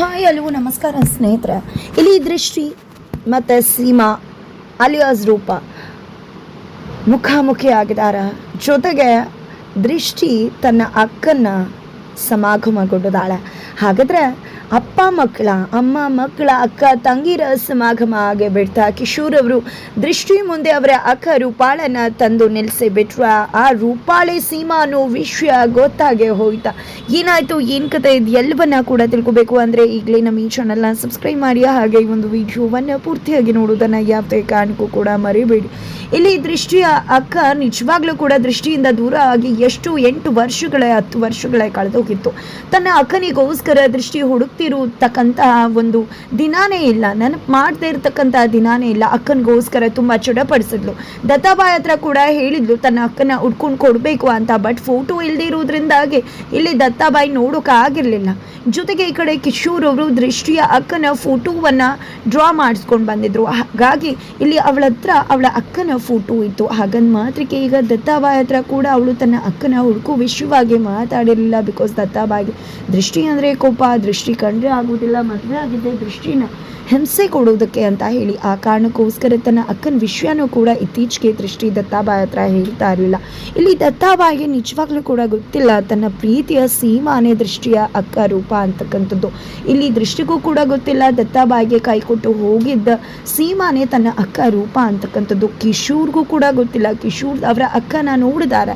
Hi hello ನಮಸ್ಕಾರ, ಸ್ನೇಹಿತರೆ. ಇಲ್ಲಿ ದೃಷ್ಟಿ ಮತ್ತು ಸೀಮಾ, ಅಲಿಯಾಸ್ ರೂಪ. ಮುಖಾಮುಖಿ ಆಗಿದಾರ ಜೊತೆಗೆ ದೃಷ್ಟಿ ತನ್ನ ಅಕ್ಕನ್ನ ಸಮಾಗಮಗೊಂಡಿದ್ದಾಳೆ ಹಾಗಾದ್ರೆ ಅಪ್ಪ ಮಕ್ಕಳ, ಅಮ್ಮ ಮಕ್ಕಳ, ಅಕ್ಕ ತಂಗಿರ ಸಮಾಗಮ ಆಗಿ ಬಿಡ್ತಾ ಕಿಶೋರ್ ಅವರು ದೃಷ್ಟಿ ಮುಂದೆ ಅವರ ಅಕ್ಕ ರೂಪಾಳನ್ನ ತಂದು ನಿಲ್ಲಿಸಿ ಬಿಟ್ರ ಆ ರೂಪಾಳೆ ಸೀಮಾನು ವಿಷಯ ಗೊತ್ತಾಗೆ ಹೋಯ್ತಾ. ಏನಾಯ್ತು, ಏನು ಕತೆ ಇದು ಎಲ್ಲವನ್ನ ಕೂಡ ತಿಳ್ಕೊಬೇಕು ಅಂದ್ರೆ ಈಗಲೇ ನಮ್ಮ ಈ ಚಾನಲ್ನ ಸಬ್ಸ್ಕ್ರೈಬ್ ಮಾಡಿ. ಹಾಗೆ ಈ ಒಂದು ವಿಡಿಯೋವನ್ನು ಪೂರ್ತಿಯಾಗಿ ನೋಡೋದನ್ನು ಯಾವುದೇ ಕಾರಣಕ್ಕೂ ಕೂಡ ಮರಿಬೇಡಿ. ಇಲ್ಲಿ ದೃಷ್ಟಿಯ ಅಕ್ಕ ನಿಜವಾಗ್ಲೂ ಕೂಡ ದೃಷ್ಟಿಯಿಂದ ದೂರ ಆಗಿ ಎಷ್ಟು ಎಂಟು ವರ್ಷಗಳೇ, ಹತ್ತು ವರ್ಷಗಳೇ ಕಳೆದೋಗಿತ್ತು ತನ್ನ ಅಕ್ಕನಿಗೋಸ್ಕರ ದೃಷ್ಟಿ ಹುಡುಕ್ತಿರತಕ್ಕಂತಹ ಒಂದು ದಿನಾನೇ ಇಲ್ಲ. ನೆನಪು ಮಾಡದೇ ಇರತಕ್ಕಂತಹ ದಿನಾನೇ ಇಲ್ಲ. ಅಕ್ಕನಿಗೋಸ್ಕರ ತುಂಬ ಚಡಪಡಿಸಿದ್ಲು. ದತ್ತಾಬಾಯಿ ಹತ್ರ ಕೂಡ ಹೇಳಿದ್ಲು, ತನ್ನ ಅಕ್ಕನ ಹುಡ್ಕೊಂಡು ಕೊಡಬೇಕು ಅಂತ. ಬಟ್ ಫೋಟೋ ಇಲ್ಲದೆ ಇರೋದ್ರಿಂದಾಗಿ ಇಲ್ಲಿ ದತ್ತಾಬಾಯಿ ನೋಡೋಕೆ ಆಗಿರಲಿಲ್ಲ. ಜೊತೆಗೆ ಈ ಕಡೆ ಕಿಶೋರ್ ಅವರು ದೃಷ್ಟಿಯ ಅಕ್ಕನ ಫೋಟೋವನ್ನು ಡ್ರಾ ಮಾಡಿಸ್ಕೊಂಡು ಬಂದಿದ್ರು. ಹಾಗಾಗಿ ಇಲ್ಲಿ ಅವಳ ಹತ್ರ ಅವಳ ಅಕ್ಕನ ಫೋಟೋ ಇತ್ತು. ಹಾಗಂದ್ ಮಾತ್ರಕ್ಕೆ ಈಗ ದತ್ತಾಬಾಯಿ ಹತ್ರ ಕೂಡ ಅವಳು ತನ್ನ ಅಕ್ಕನ ಹುಡುಕು ವಿಶ್ವವಾಗಿ ಮಾತಾಡಿರಲಿಲ್ಲ ಬಿಕಾಸ್ ದತ್ತಾಬಾಯಿಗೆ ದೃಷ್ಟಿ ಅಂದರೆ ಕೋಪ, ದೃಷ್ಟಿ ಕಂಡ್ರೆ ಆಗೋದಿಲ್ಲ ಮದುವೆ ಆಗಿದ್ದೆ ದೃಷ್ಟಿನ ಹಿಂಸೆ ಕೊಡೋದಕ್ಕೆ ಅಂತ ಹೇಳಿ. ಆ ಕಾರಣಕ್ಕೋಸ್ಕರ ತನ್ನ ಅಕ್ಕನ ವಿಷಯನೂ ಕೂಡ ಇತ್ತೀಚೆಗೆ ದೃಷ್ಟಿ ದತ್ತಾಬಾಯಿ ಹತ್ರ ಹೇಳ್ತಾ ಇರಲಿಲ್ಲ. ಇಲ್ಲಿ ದತ್ತಾಬಾಯಿಗೆ ನಿಜವಾಗ್ಲೂ ಕೂಡ ಗೊತ್ತಿಲ್ಲ ತನ್ನ ಪ್ರೀತಿಯ ಸೀಮಾನೆ ದೃಷ್ಟಿಯ ಅಕ್ಕ ರೂಪ ಅಂತಕ್ಕಂಥದ್ದು. ಇಲ್ಲಿ ದೃಷ್ಟಿಗೂ ಕೂಡ ಗೊತ್ತಿಲ್ಲ, ದತ್ತಾಬಾಯಿಗೆ ಕೈ ಕೊಟ್ಟು ಹೋಗಿದ್ದ ಸೀಮಾನೆ ತನ್ನ ಅಕ್ಕ ರೂಪ ಅಂತಕ್ಕಂಥದ್ದು. ಕಿಶೋರ್ಗೂ ಕೂಡ ಗೊತ್ತಿಲ್ಲ. ಕಿಶೋರ್ ಅವರ ಅಕ್ಕನ ನೋಡಿದಾರ.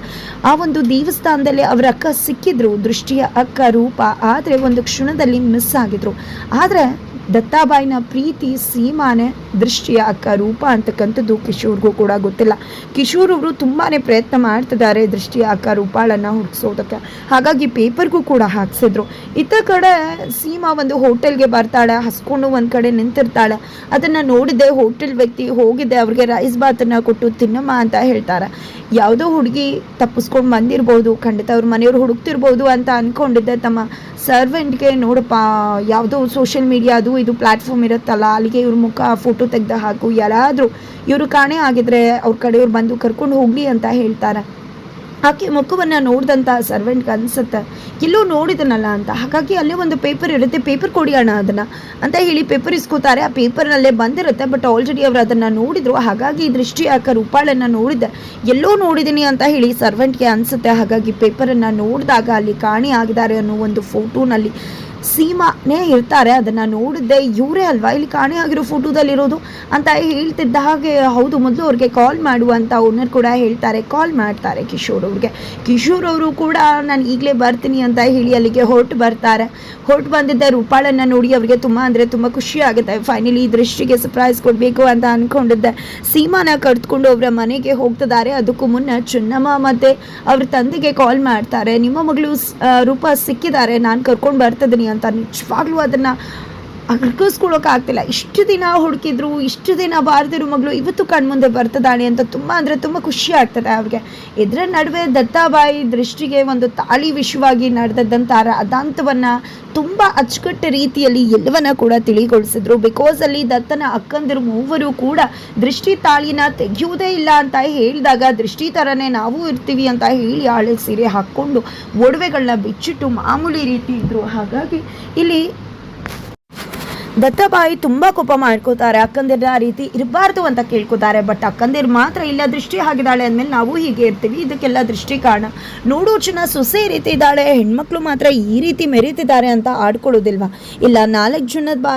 ಆ ಒಂದು ದೇವಸ್ಥಾನದಲ್ಲಿ ಅವರ ಅಕ್ಕ ಸಿಕ್ಕಿದ್ರು. ದೃಷ್ಟಿಯ ಅಕ್ಕ ರೂಪ ಆದರೆ ಒಂದು ಕ್ಷಣದಲ್ಲಿ ಮಿಸ್ ಆಗಿದ್ರು. ಆದರೆ ದತ್ತಾಬಾಯಿನ ಪ್ರೀತಿ ಸೀಮಾನೆ ದೃಷ್ಟಿಯ ಅಕ್ಕ ರೂಪ ಅಂತಕ್ಕಂಥದ್ದು ಕಿಶೋರ್ಗೂ ಕೂಡ ಗೊತ್ತಿಲ್ಲ. ಕಿಶೋರ್ ಅವರು ತುಂಬಾ ಪ್ರಯತ್ನ ಮಾಡ್ತಿದ್ದಾರೆ ದೃಷ್ಟಿಯ ಅಕ್ಕ ರೂಪಾಳನ್ನು ಹುಡುಕ್ಸೋದಕ್ಕೆ ಹಾಗಾಗಿ ಪೇಪರ್ಗೂ ಕೂಡ ಹಾಕ್ಸಿದ್ರು. ಇತ್ತ ಕಡೆ ಸೀಮಾ ಒಂದು ಹೋಟೆಲ್ಗೆ ಬರ್ತಾಳೆ, ಹಸ್ಕೊಂಡು ಒಂದು ಕಡೆ ನಿಂತಿರ್ತಾಳೆ. ಅದನ್ನು ನೋಡಿದೆ ಹೋಟೆಲ್ ವ್ಯಕ್ತಿ ಹೋಗಿದೆ, ಅವ್ರಿಗೆ ರೈಸ್ ಬಾತನ್ನು ಕೊಟ್ಟು ತಿನ್ನಮ್ಮ ಅಂತ ಹೇಳ್ತಾರೆ. ಯಾವುದೋ ಹುಡುಗಿ ತಪ್ಪಿಸ್ಕೊಂಡು ಬಂದಿರ್ಬೋದು, ಖಂಡಿತ ಅವ್ರ ಮನೆಯವ್ರು ಹುಡುಕ್ತಿರ್ಬೋದು ಅಂತ ಅಂದ್ಕೊಂಡಿದ್ದೆ ತಮ್ಮ ಸರ್ವೆಂಟ್ಗೆ ನೋಡಪ್ಪ, ಯಾವುದೋ ಸೋಷಿಯಲ್ ಮೀಡಿಯಾ ಅದು ಇದು ಪ್ಲಾಟ್ಫಾರ್ಮ್ ಇರುತ್ತಲ್ಲ, ಅಲ್ಲಿಗೆ ಇವ್ರ ಮುಖ ಫೋಟೋ ತೆಗ್ದು ಹಾಕು, ಯಾರಾದರೂ ಇವರು ಕಾಣೆ ಆಗಿದ್ರೆ ಅವ್ರ ಕಡೆಯವ್ರು ಬಂದು ಕರ್ಕೊಂಡು ಹೋಗಲಿ ಅಂತ ಹೇಳ್ತಾರೆ. ಆಕೆ ಮುಖವನ್ನು ನೋಡಿದಂಥ ಸರ್ವೆಂಟ್ಗೆ ಅನಿಸುತ್ತೆ. ಎಲ್ಲೋ ನೋಡಿದನಲ್ಲ ಅಂತ, ಹಾಗಾಗಿ ಅಲ್ಲೇ ಒಂದು ಪೇಪರ್ ಇರುತ್ತೆ ಪೇಪರ್ ಕೊಡಿ ಅಣ್ಣ ಅದನ್ನು ಅಂತ ಹೇಳಿ ಪೇಪರ್ ಇಸ್ಕೋತಾರೆ. ಆ ಪೇಪರ್ನಲ್ಲೇ ಬಂದಿರುತ್ತೆ ಬಟ್ ಆಲ್ರೆಡಿ ಅವರು ಅದನ್ನು ನೋಡಿದರು. ಹಾಗಾಗಿ ದೃಷ್ಟಿ ಆಕ ರೂಪಾಳನ್ನು ನೋಡಿದ್ದೆ. ಎಲ್ಲೋ ನೋಡಿದ್ದೀನಿ ಅಂತ ಹೇಳಿ ಸರ್ವೆಂಟ್ಗೆ ಅನಿಸುತ್ತೆ. ಹಾಗಾಗಿ ಪೇಪರನ್ನು ನೋಡಿದಾಗ ಅಲ್ಲಿ ಕಾಣಿ ಆಗಿದ್ದಾರೆ ಅನ್ನೋ ಒಂದು ಫೋಟೋನಲ್ಲಿ ಸೀಮಾನೇ ಇರ್ತಾರೆ. ಅದನ್ನು ನೋಡಿದ್ದೆ ಇವರೇ ಅಲ್ವಾ? ಇಲ್ಲಿ ಕಾಣೆ ಆಗಿರೋ ಫೋಟೋದಲ್ಲಿರೋದು ಅಂತ ಹೇಳ್ತಿದ್ದ ಹಾಗೆ ಹೌದು, ಮೊದಲು ಅವ್ರಿಗೆ ಕಾಲ್ ಮಾಡು ಅಂತ ಓನರ್ ಕೂಡ ಹೇಳ್ತಾರೆ. ಕಾಲ್ ಮಾಡ್ತಾರೆ ಕಿಶೋರ್ ಅವ್ರಿಗೆ. ಕಿಶೋರ್ ಅವರು ಕೂಡ ನಾನು ಈಗಲೇ ಬರ್ತೀನಿ ಅಂತ ಹೇಳಿ ಅಲ್ಲಿಗೆ ಹೊರಟು ಬರ್ತಾರೆ. ಹೊರಟು ಬಂದಿದ್ದ ರೂಪಾಳನ್ನು ನೋಡಿ ಅವರಿಗೆ ತುಂಬ ಅಂದರೆ ತುಂಬ ಖುಷಿ ಆಗುತ್ತೆ. ಫೈನಲಿ ಈ ದೃಷ್ಟಿಗೆ ಸರ್ಪ್ರೈಸ್ ಕೊಡಬೇಕು ಅಂತ ಅಂದ್ಕೊಂಡಿದ್ದೆ ಸೀಮಾನ ಕರೆದುಕೊಂಡು ಅವರ ಮನೆಗೆ ಹೋಗ್ತಿದ್ದಾರೆ. ಅದಕ್ಕೂ ಮುನ್ನ ಚೆನ್ನಮ್ಮ ಮತ್ತು ಅವ್ರ ತಂದೆಗೆ ಕಾಲ್ ಮಾಡ್ತಾರೆ. ನಿಮ್ಮ ಮಗಳು ರೂಪ ಸಿಕ್ಕಿದ್ದಾರೆ. ನಾನು ಕರ್ಕೊಂಡು ಬರ್ತಿದ್ದೀನಿ ಅಂತ. ನಿಜವಾಗ್ಲೂ ಅದನ್ನು ಅರ್ಕಿಸ್ಕೊಳ್ಳೋಕೆ ಆಗ್ತಿಲ್ಲ ಇಷ್ಟು ದಿನ ಹುಡುಕಿದ್ರು, ಇಷ್ಟು ದಿನ ಬಾರದಿರೋ ಮಗಳು ಇವತ್ತು ಕಣ್ಮುಂದೆ ಬರ್ತದಾಳೆ ಅಂತ ತುಂಬ ಅಂದರೆ ತುಂಬ ಖುಷಿ ಆಗ್ತದೆ ಅವ್ರಿಗೆ. ಇದರ ನಡುವೆ ದತ್ತಾಬಾಯಿ ದೃಷ್ಟಿಗೆ ಒಂದು ತಾಳಿ ವಿಷಯವಾಗಿ ನಡೆದದ್ದಂಥ ಅದಾಂತವನ್ನು ತುಂಬ ಅಚ್ಚುಕಟ್ಟ ರೀತಿಯಲ್ಲಿ ಎಲ್ಲವನ್ನ ಕೂಡ ತಿಳಿಗೊಳಿಸಿದ್ರು. ಬಿಕಾಸ್ ಅಲ್ಲಿ ದತ್ತನ ಅಕ್ಕಂದಿರು ಮೂವರು ಕೂಡ ದೃಷ್ಟಿ ತಾಳಿನ ತೆಗೆಯುವುದೇ ಇಲ್ಲ ಅಂತ ಹೇಳಿದಾಗ ದೃಷ್ಟಿ ಥರನೇ ನಾವು ಇರ್ತೀವಿ ಅಂತ ಹೇಳಿ ಆಳೆ ಸೀರೆ ಹಾಕ್ಕೊಂಡು ಒಡವೆಗಳನ್ನ ಬಿಚ್ಚಿಟ್ಟು ಮಾಮೂಲಿ ರೀತಿ ಇದ್ದರು ಹಾಗಾಗಿ ಇಲ್ಲಿ ದತ್ತಬಾಯಿ ತುಂಬ ಕೋಪ ಮಾಡ್ಕೋತಾರೆ. ಅಕ್ಕಂದಿರ ಆ ರೀತಿ ಇರಬಾರ್ದು ಅಂತ ಕೇಳ್ಕೊತಾರೆ. ಬಟ್ ಅಕ್ಕಂದಿರು ಮಾತ್ರ ಇಲ್ಲ, ದೃಷ್ಟಿ ಆಗಿದ್ದಾಳೆ ಅಂದಮೇಲೆ ನಾವು ಹೀಗೆ ಇರ್ತೀವಿ. ಇದಕ್ಕೆಲ್ಲ ದೃಷ್ಟಿ ಕಾರಣ. ನೋಡೋ ಜನ ಸೊಸೆ ರೀತಿ ಇದ್ದಾಳೆ, ಹೆಣ್ಮಕ್ಳು ಮಾತ್ರ ಈ ರೀತಿ ಮೆರೀತಿದ್ದಾರೆ ಅಂತ ಆಡ್ಕೊಳ್ಳೋದಿಲ್ವಾ? ಇಲ್ಲ, ನಾಲ್ಕು ಜನದ ಬಾ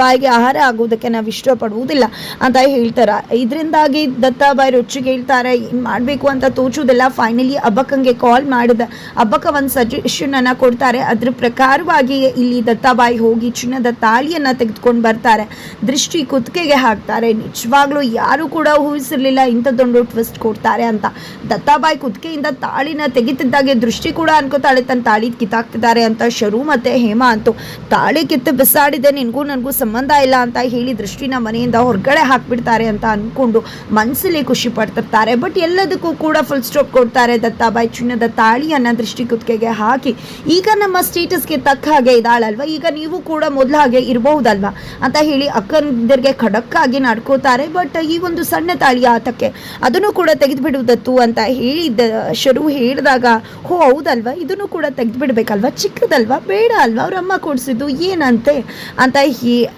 ಬಾಯಿಗೆ ಆಹಾರ ಆಗೋದಕ್ಕೆ ನಾವು ಇಷ್ಟಪಡುವುದಿಲ್ಲ ಅಂತ ಹೇಳ್ತಾರೆ. ಇದರಿಂದಾಗಿ ದತ್ತಾಬಾಯಿ ರುಚಿಗೆ ಹೇಳ್ತಾರೆ, ಏನು ಮಾಡಬೇಕು ಅಂತ ತೋಚೋದಿಲ್ಲ ಫೈನಲಿ ಅಬ್ಬಕ್ಕಂಗೆ ಕಾಲ್ ಮಾಡಿದ. ಅಬ್ಬಕ್ಕ ಒಂದು ಸಜೆಷನ್ ಅನ್ನ ಕೊಡ್ತಾರೆ. ಅದ್ರ ಪ್ರಕಾರವಾಗಿ ಇಲ್ಲಿ ದತ್ತಾಬಾಯಿ ಹೋಗಿ ಚಿನ್ನದ ತಾಳಿಯನ್ನ ತೆಗೆದುಕೊಂಡು ಬರ್ತಾರೆ. ದೃಷ್ಟಿ ಕುತ್ತಿಗೆಗೆ ಹಾಕ್ತಾರೆ. ನಿಜವಾಗ್ಲೂ ಯಾರು ಕೂಡ ಊಹಿಸಿರ್ಲಿಲ್ಲ ಇಂಥದ್ದೊಂದು ಟ್ವಿಸ್ಟ್ ಕೊಡ್ತಾರೆ ಅಂತ. ದತ್ತಾಬಾಯಿ ಕುತ್ತಿಗೆಯಿಂದ ತಾಳಿನ ತೆಗಿತಿದ್ದಾಗೆ ದೃಷ್ಟಿ ಕೂಡ ಅನ್ಕೋತಾಳೆ. ತನ್ನ ತಾಳಿ ಕಿತ್ತಾಕ್ತಿದ್ದಾರೆ ಅಂತ ಶರು ಮತ್ತೆ ಹೇಮಾ ಅಂತೂ. ತಾಳಿ ಕಿತ್ತು ಬಿಸಾಡಿದೆ, ನಿನಗೂ ನನಗೂ ಸಂಬಂಧ ಇಲ್ಲ ಅಂತ ಹೇಳಿ ದೃಷ್ಟಿನ ಮನೆಯಿಂದ ಹೊರಗಡೆ ಹಾಕ್ಬಿಡ್ತಾರೆ ಅಂತ ಅಂದ್ಕೊಂಡು ಮನಸ್ಸಲ್ಲಿ ಖುಷಿ ಪಡ್ತಿರ್ತಾರೆ. ಬಟ್ ಎಲ್ಲದಕ್ಕೂ ಕೂಡ ಫುಲ್ ಸ್ಟಾಪ್ ಕೊಡ್ತಾರೆ ದತ್ತಾಬಾಯಿ. ಚಿನ್ನದ ತಾಳಿಯನ್ನು ದೃಷ್ಟಿ ಕುತ್ತಿಗೆಗೆ ಹಾಕಿ. ಈಗ ನಮ್ಮ ಸ್ಟೇಟಸ್ಗೆ ತಕ್ಕ ಹಾಗೆ ಇದಾಳಲ್ವಾ ಈಗ ನೀವು ಕೂಡ ಮೊದಲ ಹಾಗೆ ಇರಬಹುದಲ್ವಾ? ಅಂತ ಹೇಳಿ ಅಕ್ಕಂದಿರಿಗೆ ಖಡಕ್ಕಾಗಿ ನಡ್ಕೋತಾರೆ. ಬಟ್ ಈ ಒಂದು ಸಣ್ಣ ತಾಳಿ ಆತಕ್ಕೆ ಅದನ್ನು ಕೂಡ ತೆಗೆದುಬಿಡುವುದತ್ತು ಅಂತ ಹೇಳಿದ್ದ, ಶರು ಹೇಳಿದಾಗ, ಹೋ, ಹೌದಲ್ವಾ? ಇದನ್ನು ಕೂಡ ತೆಗೆದುಬಿಡ್ಬೇಕಲ್ವಾ? ಚಿಕ್ಕದಲ್ವಾ? ಬೇಡ ಅಲ್ವಾ? ಅವ್ರ ಅಮ್ಮ ಕೊಡಿಸಿದ್ದು ಏನಂತೆ? ಅಂತ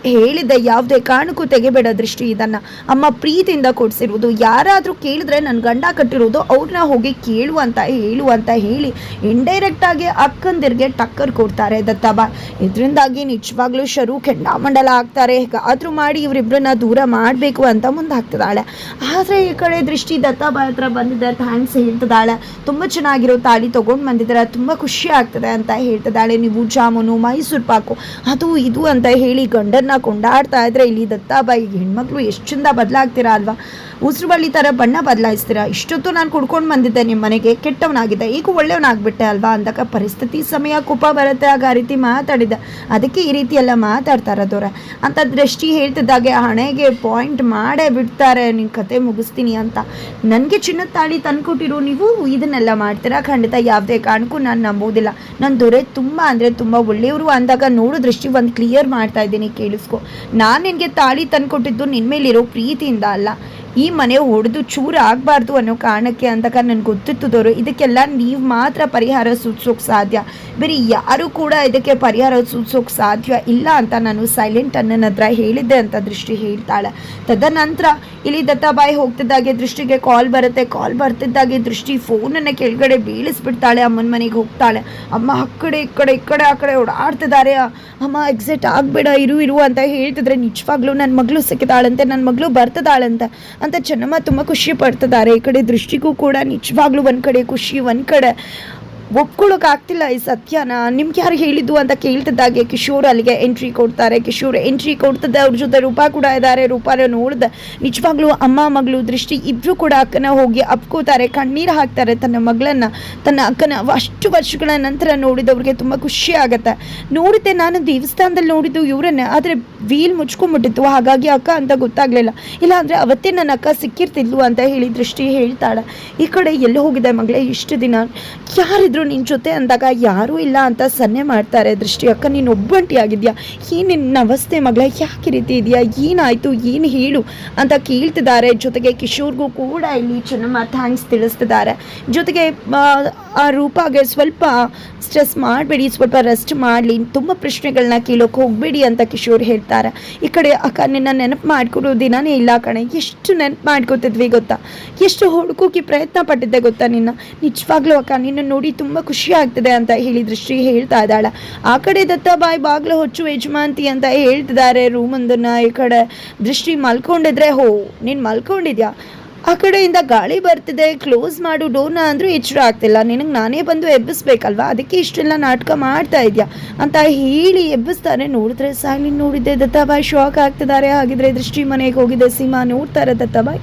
ಹೇಳಿದ ಯಾವುದೇ ಕಾರಣಕ್ಕೂ ತೆಗೆಬೇಡ ದೃಷ್ಟಿ ಇದನ್ನು. ಅಮ್ಮ ಪ್ರೀತಿಯಿಂದ ಕೊಡಿಸಿರುವುದು. ಯಾರಾದರೂ ಕೇಳಿದ್ರೆ ನನ್ನ ಗಂಡ ಕಟ್ಟಿರೋದು ಅವ್ರನ್ನ ಹೋಗಿ ಕೇಳು ಅಂತ ಹೇಳು ಅಂತ ಹೇಳಿ ಇಂಡೈರೆಕ್ಟ್ ಆಗಿ ಅಕ್ಕಂದಿರಿಗೆ ಟಕ್ಕರ್ ಕೊಡ್ತಾರೆ ದತ್ತಬಾ ಇದರಿಂದಾಗಿ ನಿಜವಾಗ್ಲೂ ಶರು ಕೆಂಡಾಮಂಡಲ ಆಗ್ತಾರೆ. ಹೇಗಾದ್ರೂ ಮಾಡಿ ಇವರಿಬ್ಬರನ್ನ ದೂರ ಮಾಡಬೇಕು ಅಂತ ಮುಂದಾಗ್ತದಾಳೆ ಆದರೆ ಈ ಕಡೆ ದೃಷ್ಟಿ ದತ್ತಾಬಾಯ್ ಹತ್ರ ಬಂದಿದ್ದಾರೆ ಥ್ಯಾಂಕ್ಸ್ ಹೇಳ್ತದಾಳೆ ತುಂಬ ಚೆನ್ನಾಗಿರೋ ತಾಳಿ ತೊಗೊಂಡು ಬಂದಿದ್ದಾರೆ. ತುಂಬ ಖುಷಿ ಆಗ್ತದೆ ಅಂತ ಹೇಳ್ತದಾಳೆ ನೀವು ಜಾಮೂನು, ಮೈಸೂರು ಪಾಕು, ಅದು ಇದು ಅಂತ ಹೇಳಿ ಗಂಡನ್ನ ಕೊಂಡಾಡ್ತಾ ಇದ್ರೆ ಇಲ್ಲಿ ದತ್ತಾಬಾಯಿ ಹೆಣ್ಮಕ್ಳು ಎಷ್ಟು ಚಂದ ಬದಲಾಗ್ತೀರಾ ಅಲ್ವಾ? ಉಸಿರು ಬಳ್ಳಿ ಥರ ಬಣ್ಣ ಬದಲಾಯಿಸ್ತೀರಾ? ಇಷ್ಟೊತ್ತು ನಾನು ಕುಡ್ಕೊಂಡು ಬಂದಿದ್ದೆ ನಿಮ್ಮ ಮನೆಗೆ. ಕೆಟ್ಟವನಾಗಿದ್ದೆ. ಈಗ ಒಳ್ಳೆಯವನಾಗ್ಬಿಟ್ಟೆ ಅಲ್ವಾ? ಅಂದಾಗ ಪರಿಸ್ಥಿತಿ ಸಮಯ, ಕೋಪ ಬರುತ್ತೆ. ಆಗ ಆ ರೀತಿ ಮಾತಾಡಿದ್ದೆ. ಅದಕ್ಕೆ ಈ ರೀತಿ ಎಲ್ಲ ಮಾತಾಡ್ತಾರದವ್ರೆ ಅಂತ ದೃಷ್ಟಿ ಹೇಳ್ತಿದ್ದಾಗೆ, ಹಣೆಗೆ ಪಾಯಿಂಟ್ ಮಾಡೇ ಬಿಡ್ತಾರೆ ನಿನ್ನ ಕತೆ ಮುಗಿಸ್ತೀನಿ ಅಂತ. ನನಗೆ ಚಿನ್ನದ ತಾಳಿ ತಂದ್ಕೊಟ್ಟಿರೋ ನೀವು ಇದನ್ನೆಲ್ಲ ಮಾಡ್ತೀರಾ? ಖಂಡಿತ ಯಾವುದೇ ಕಾರಣಕ್ಕೂ ನಾನು ನಂಬೋದಿಲ್ಲ ನನ್ನ ದೊರೆ ತುಂಬ ಅಂದರೆ ತುಂಬ ಒಳ್ಳೆಯವರು ಅಂದಾಗ ನೋಡು ದೃಷ್ಟಿ, ಒಂದು ಕ್ಲಿಯರ್ ಮಾಡ್ತಾ ಇದ್ದೀನಿ, ಕೇಳಿಸ್ಕೊ. ನಾನು ನಿನಗೆ ತಾಳಿ ತಂದ್ಕೊಟ್ಟಿದ್ದು ನಿನ್ನ ಮೇಲಿರೋ ಪ್ರೀತಿಯಿಂದ ಅಲ್ಲ. ಈ ಮನೆ ಹೊಡೆದು ಚೂರು ಆಗಬಾರ್ದು ಅನ್ನೋ ಕಾರಣಕ್ಕೆ ಅಂತಕ ನನಗೆ ಗೊತ್ತಿತ್ತು ದೊರೆ. ಇದಕ್ಕೆಲ್ಲ ನೀವು ಮಾತ್ರ ಪರಿಹಾರ ಸೂಚಿಸೋಕೆ ಸಾಧ್ಯ. ಬೇರೆ ಯಾರು ಕೂಡ ಇದಕ್ಕೆ ಪರಿಹಾರ ಸೂಚಿಸೋಕೆ ಸಾಧ್ಯ ಇಲ್ಲ ಅಂತ ನಾನು ಸೈಲೆಂಟ್ ಅನ್ನನ ಹತ್ರ ಹೇಳಿದ್ದೆ ಅಂತ ದೃಷ್ಟಿ ಹೇಳ್ತಾಳೆ. ತದನಂತರ ಇಲ್ಲಿ ದತ್ತಾಬಾಯಿ ಹೋಗ್ತಿದ್ದಾಗೆ ದೃಷ್ಟಿಗೆ ಕಾಲ್ ಬರುತ್ತೆ. ಕಾಲ್ ಬರ್ತಿದ್ದಾಗೆ ದೃಷ್ಟಿ ಫೋನನ್ನು ಕೆಳಗಡೆ ಬೀಳಿಸ್ಬಿಡ್ತಾಳೆ. ಅಮ್ಮನ ಮನೆಗೆ ಹೋಗ್ತಾಳೆ. ಅಮ್ಮ ಆ ಕಡೆ, ಈ ಕಡೆ ಈ ಕಡೆ, ಆ ಕಡೆ ಓಡಾಡ್ತಿದ್ದಾರೆ. ಅಮ್ಮ ಎಕ್ಸಿಟ್ ಆಗಬೇಡ, ಇರು ಇರು ಅಂತ ಹೇಳ್ತಿದ್ರೆ ನಿಜವಾಗ್ಲೂ ನನ್ನ ಮಗಳು ಸಿಕ್ಕಿದಾಳಂತೆ ನನ್ನ ಮಗಳು ಬರ್ತಿದ್ದಾಳಂತೆ ಅಂತ ಚೆನ್ನಮ್ಮ ತುಂಬ ಖುಷಿ ಪಡ್ತಿದ್ದಾರೆ. ಈ ಕಡೆ ದೃಷ್ಟಿಗೂ ಕೂಡ ನಿಜವಾಗ್ಲೂ ಒಂದು ಕಡೆ ಖುಷಿ, ಒಂದು ಕಡೆ ಒಪ್ಕೊಳ್ಳೋಕ್ಕಾಗ್ತಿಲ್ಲ ಈ ಸತ್ಯನ. ನಿಮ್ಗೆ ಯಾರು ಹೇಳಿದ್ದು ಅಂತ ಕೇಳ್ತಿದ್ದಾಗೆ ಕಿಶೋರ್ ಅಲ್ಲಿಗೆ ಎಂಟ್ರಿ ಕೊಡ್ತಾರೆ. ಕಿಶೋರ್ ಎಂಟ್ರಿ ಕೊಡ್ತದೆ, ಅವ್ರ ಜೊತೆ ರೂಪ ಕೂಡ ಇದ್ದಾರೆ ರೂಪಾನ ನೋಡ್ದ, ನಿಜವಾಗ್ಲೂ ಅಮ್ಮ, ಮಗಳು ದೃಷ್ಟಿ ಇಬ್ಬರು ಕೂಡ ಅಕ್ಕನ ಹೋಗಿ ಅಪ್ಕೋತಾರೆ. ಕಣ್ಣೀರು ಹಾಕ್ತಾರೆ ತನ್ನ ಮಗಳನ್ನ. ತನ್ನ ಅಕ್ಕನ ಅಷ್ಟು ವರ್ಷಗಳ ನಂತರ ನೋಡಿದವ್ರಿಗೆ ತುಂಬ ಖುಷಿ ಆಗುತ್ತೆ. ನೋಡಿದ್ದೆ ನಾನು ದೇವಸ್ಥಾನದಲ್ಲಿ ನೋಡಿದ್ದು ಇವರನ್ನೇ, ಆದರೆ ವೀಲ್ ಮುಚ್ಕೊಂಡ್ಬಿಟ್ಟಿತ್ತು. ಹಾಗಾಗಿ ಅಕ್ಕ ಅಂತ ಗೊತ್ತಾಗ್ಲಿಲ್ಲ. ಇಲ್ಲಾಂದ್ರೆ ಅವತ್ತೇ ನನ್ನ ಅಕ್ಕ ಸಿಕ್ಕಿರ್ತಿದ್ಲು ಅಂತ ಹೇಳಿ ದೃಷ್ಟಿ ಹೇಳ್ತಾಳೆ. ಈ ಕಡೆ ಎಲ್ಲಿ ಹೋಗಿದೆ ಮಗಳೇ, ಇಷ್ಟು ದಿನ. ಯಾರಿದ್ರು ನಿನ್ನ ಜೊತೆ ಅಂದಾಗ ಯಾರೂ ಇಲ್ಲ ಅಂತ ಸನ್ನೆ ಮಾಡ್ತಾರೆ. ದೃಷ್ಟಿ ಅಕ್ಕ, ನೀನು ಒಬ್ಬಂಟಿ ಆಗಿದ್ಯಾ? ಏನು ನಿನ್ನ ಅವಸ್ಥೆ ಮಗಳ? ಯಾಕೆ ರೀತಿ ಇದೆಯಾ? ಏನಾಯಿತು? ಏನು ಹೇಳು? ಅಂತ ಕೇಳ್ತಿದ್ದಾರೆ. ಜೊತೆಗೆ ಕಿಶೋರ್ಗೂ ಕೂಡ ಇಲ್ಲಿ ಚೆನ್ನಮ್ಮ ಥ್ಯಾಂಕ್ಸ್ ತಿಳಿಸ್ತಿದ್ದಾರೆ. ಜೊತೆಗೆ, ಆ ರೂಪಾಗೆ ಸ್ವಲ್ಪ ಸ್ಟ್ರೆಸ್ ಮಾಡಬೇಡಿ, ಸ್ವಲ್ಪ ರೆಸ್ಟ್ ಮಾಡಲಿ. ತುಂಬ ಪ್ರಶ್ನೆಗಳನ್ನ ಕೇಳೋಕೆ ಹೋಗಬೇಡಿ ಅಂತ ಕಿಶೋರ್ ಹೇಳ್ತಾರೆ. ಈ ಕಡೆ ಅಕ್ಕ, ನಿನ್ನ ನೆನಪು ಮಾಡ್ಕೊಡೋ ದಿನಾನೇ ಇಲ್ಲ ಕಣೆ. ಎಷ್ಟು ನೆನಪು ಮಾಡ್ಕೋತಿದ್ವಿ ಗೊತ್ತಾ? ಎಷ್ಟು ಹುಡುಕೋಕೆ ಪ್ರಯತ್ನ ಪಟ್ಟಿದ್ದೆ ಗೊತ್ತಾ ನಿನ್ನ? ನಿಜವಾಗ್ಲೂ ಅಕ್ಕ, ನಿನ್ನ ನೋಡಿ ತುಂಬ ಖುಷಿ ಆಗ್ತದೆ ಅಂತ ಹೇಳಿ ಶ್ರೀ ಹೇಳ್ತಾ ಇದ್ದಾಳ. ಆ ಕಡೆ ದತ್ತಾಬಾಯಿ ಬಾಗ್ಲು ಹೊಚ್ಚು ಯಜಮಾಂತಿ ಅಂತ ಹೇಳ್ತಿದ್ದಾರೆ. ರೂಮೊಂದನ್ನ ಈ ಕಡೆ ದೃಷ್ಟಿ ಮಲ್ಕೊಂಡಿದ್ರೆ, ಹೋ, ನೀನು ಮಲ್ಕೊಂಡಿದ್ಯಾ? ಆ ಕಡೆಯಿಂದ ಗಾಳಿ ಬರ್ತಿದೆ. ಕ್ಲೋಸ್ ಮಾಡು ಡೋರ್ನ ಅಂದರೂ ಎಚ್ಚರ ಆಗ್ತಿಲ್ಲ. ನಿನಗೆ ನಾನೇ ಬಂದು ಎಬ್ಬಿಸ್ಬೇಕಲ್ವಾ? ಅದಕ್ಕೆ ಇಷ್ಟೆಲ್ಲ ನಾಟಕ ಮಾಡ್ತಾ ಇದೆಯಾ? ಅಂತ ಹೇಳಿ ಎಬ್ಬಿಸ್ತಾರೆ ನೋಡಿದ್ರೆ ಸಾಯ್ಲಿನ್ ನೋಡಿದ್ದೆ. ದತ್ತಾಬಾಯಿ ಶಾಕ್ ಆಗ್ತಿದ್ದಾರೆ. ಹಾಗಿದ್ರೆ ದೃಷ್ಟಿ ಮನೆಗೆ ಹೋಗಿದೆ. ಸೀಮಾ ನೋಡ್ತಾರೆ ದತ್ತಾಬಾಯಿ.